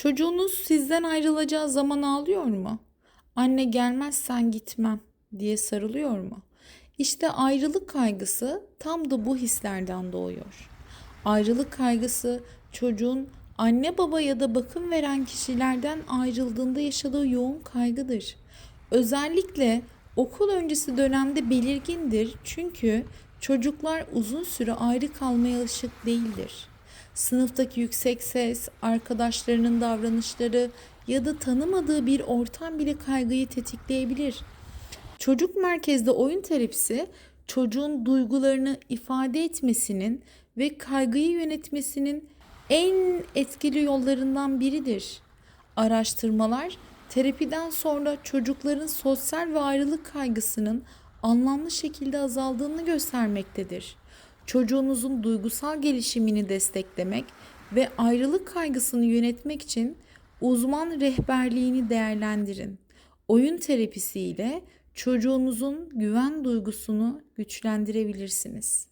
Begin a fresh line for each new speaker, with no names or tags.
Çocuğunuz sizden ayrılacağı zaman ağlıyor mu? Anne gelmezsen gitmem diye sarılıyor mu? İşte ayrılık kaygısı tam da bu hislerden doğuyor. Ayrılık kaygısı çocuğun anne baba ya da bakım veren kişilerden ayrıldığında yaşadığı yoğun kaygıdır. Özellikle okul öncesi dönemde belirgindir çünkü çocuklar uzun süre ayrı kalmaya alışık değildir. Sınıftaki yüksek ses, arkadaşlarının davranışları ya da tanımadığı bir ortam bile kaygıyı tetikleyebilir. Çocuk merkezde oyun terapisi çocuğun duygularını ifade etmesinin ve kaygıyı yönetmesinin en etkili yollarından biridir. Araştırmalar terapiden sonra çocukların sosyal ve ayrılık kaygısının anlamlı şekilde azaldığını göstermektedir. Çocuğunuzun duygusal gelişimini desteklemek ve ayrılık kaygısını yönetmek için uzman rehberliğini değerlendirin. Oyun terapisi ile çocuğunuzun güven duygusunu güçlendirebilirsiniz.